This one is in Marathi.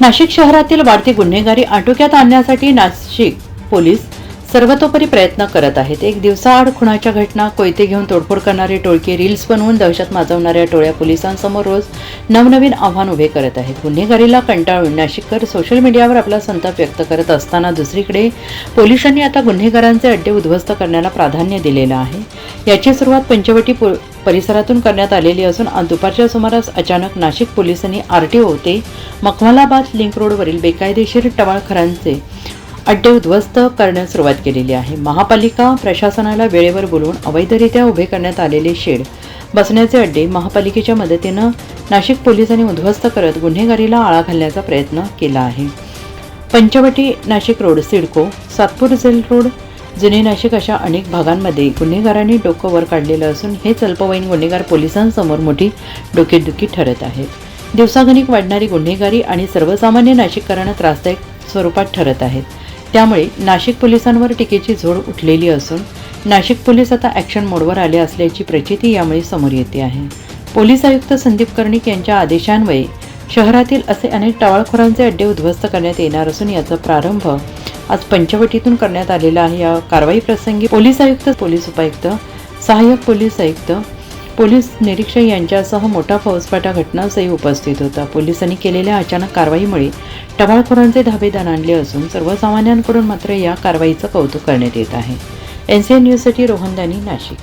नाशिक शहरातील वाढती गुन्हेगारी आटोक्यात आणण्यासाठी नाशिक पोलीस सर्वतोपरी प्रयत्न करत आहेत. एक दिवसाआड खुणाच्या घटना कोयते घेऊन तोडफोड करणारे टोळके रील्स बनवून दहशत माजवणाऱ्या टोळ्या पोलिसांसमोर रोज नवनवीन आव्हान उभे करत आहेत. गुन्हेगारीला कंटाळून नाशिककर सोशल मीडियावर आपला संताप व्यक्त करत असताना दुसरीकडे पोलिसांनी आता गुन्हेगारांचे अड्डे उद्ध्वस्त करण्याला प्राधान्य दिलेलं आहे. याची सुरुवात पंचवटी परिसरातून करण्यात आलेली असून आज दुपारच्या सुमारास अचानक नाशिक पोलिसांनी आर टी ओ ते मखमलाबाद लिंक रोडवरील बेकायदेशीर टवाळखरांचे अड्डे उद्ध्वस्त करण्यास सुरुवात केलेली आहे. महापालिका प्रशासनाला वेळेवर बोलवून अवैधरित्या उभे करण्यात आलेले शेड बसण्याचे अड्डे महापालिकेच्या मदतीनं नाशिक पोलिसांनी उद्ध्वस्त करत गुन्हेगारीला आळा घालण्याचा प्रयत्न केला आहे. Panchavati Nashik road CIDCO Satpur jail road जुने नाशिक अशा अनेक भागांमध्ये गुन्हेगारांनी डोकं वर काढलेलं असून हेच अल्पवयीन गुन्हेगार पोलिसांसमोर मोठी डोकेदुखी ठरत आहेत दिवसागणिक वाढणारी गुन्हेगारी आणि सर्वसामान्य नाशिककरांना त्रासदायक स्वरूपात ठरत आहेत. त्यामुळे नाशिक पोलिसांवर टीकेची झोड उठलेली असून नाशिक पोलीस आता ॲक्शन मोडवर आले असल्याची प्रचिती यामुळे समोर येते आहे. पोलीस आयुक्त संदीप कर्णिक यांच्या आदेशान्वये शहरातील असे अनेक टाळखोरांचे अड्डे उद्ध्वस्त करण्यात येणार असून याचा प्रारंभ आज पंचवटीतून करण्यात आलेला आहे. या कारवाई प्रसंगी पोलीस आयुक्त पोलीस उपायुक्त सहाय्यक पोलीस आयुक्त पोलीस निरीक्षक यांच्यासह मोठा फौजफाटा घटनास्थळी उपस्थित होता. पोलिसांनी केलेल्या अचानक कारवाईमुळे टवाळखोरांचे धाबे दणाणले असून सर्वसामान्यांकडून मात्र या कारवाईचं कौतुक करण्यात येत आहे. एन सी एन न्यूजसाठी रोहन दानी नाशिक.